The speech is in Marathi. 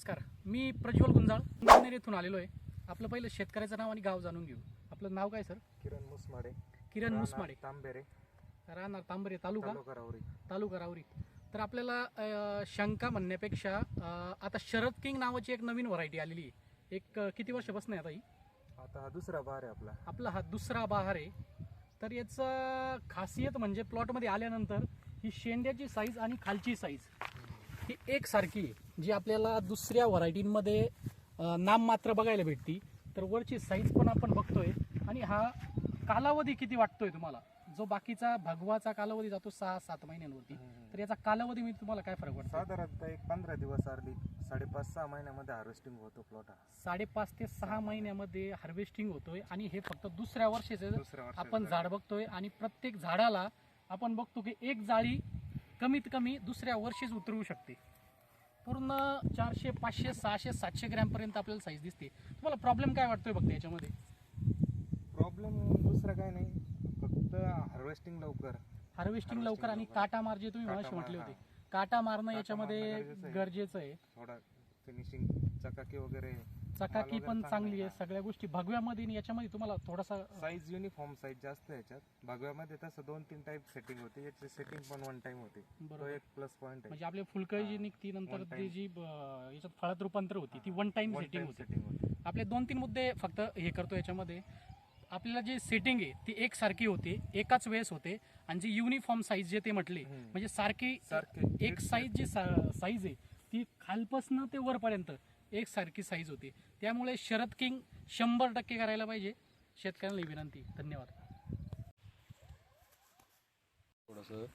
नमस्कार. मी प्रज्वल गुंजाळ नांदेड येथून आलेलो आहे. आपलं पहिलं शेतकऱ्याचं नाव आणि गाव जाणून घेऊ. आपलं नाव काय सर? किरण मुसमाडे. किरण मुसमाडे. तांबेरे. राहणार तांबरे तालुका? तालुका राहुरी तालुका रावरी. तर आपल्याला अं, शंका म्हणण्यापेक्षा अं, आता शरद किंग नावाची एक नवीन व्हरायटी आलेली आहे. एक अं, किती वर्षापासून आहे आता ही? आता हा दुसरा बार आहे आपला. आपला हा दुसरा बहार आहे. तर याचं खासियत म्हणजे प्लॉटमध्ये आल्यानंतर ही शेंड्याची साईज आणि खालची साईज ही एकसारखी जी आपल्याला दुसऱ्या व्हरायटींमध्ये नाम मात्र बघायला भेटती. तर वरची साईज पण आपण बघतोय. आणि हा कालावधी किती वाटतोय तुम्हाला? जो बाकीचा भगवाचा कालावधी जातो सहा सात महिन्यांवरती. तर याचा कालावधी मी तुम्हाला काय फरक वाटतो साधारणतः एक पंधरा दिवस अर्ली साडेपाच सहा महिन्यामध्ये हार्वेस्टिंग होतो प्लॉट साडेपाच ते सहा महिन्यामध्ये हार्वेस्टिंग होतोय. आणि हे फक्त दुसऱ्या वर्षाचं दुसऱ्या वर्षाचं आपण झाड बघतोय. आणि प्रत्येक झाडाला आपण बघतो की एक जाळी कमीत कमी दुसऱ्या वर्षीच उतरवू शकते. पूर्ण चारशे पाचशे सहाशे सातशे ग्रॅमपर्यंत आपल्याला साईज दिसते. तुम्हाला प्रॉब्लेम काय वाटतोय बघते याच्यामध्ये प्रॉब्लेम दुसरा काय नाही. फक्त हार्वेस्टिंग लवकर. हार्वेस्टिंग लवकर आणि. काटा मार जे तुम्ही मार, म्हटले. होते. काटा मारणं याच्यामध्ये मारणं गरजेचं आहे. गरजेचं आहे. थोडा फिनिशिंग चकाकी वगैरे चकाकी पण चांगली आहे. सगळ्या गोष्टी भगव्यामध्ये आणि याच्यामध्ये तुम्हाला थोडासा साईज युनिफॉर्म साईज जास्त आहे याच्यात भगव्यामध्ये तसं दोन तीन टाईप सेटिंग होते याची सेटिंग पण वन टाइम होते तो बरोबर एक प्लस पॉईंट आहे म्हणजे आपली फुलकळी जी. निघती नंतर One ती time. जी याच्यात फळात रूपांतर होती ती one time one setting time होते सेटिंग होते आपले दोन तीन मुद्दे फक्त हे करतो याच्यामध्ये आपल्याला जे सेटिंग आहे ती एकसारखी होते एकाच वेळेस होते आणि जी युनिफॉर्म साईज जे ते म्हटले हम्म. म्हणजे सारखी सारखे. एक साईज जी साईज आहे ती खालपासनं ते वरपर्यंत एक सारखी साईज होती. त्यामुळे शरद किंग शंभर टक्के करायला पाहिजे. शेतकऱ्यांना विनंती. धन्यवाद. थोडंसं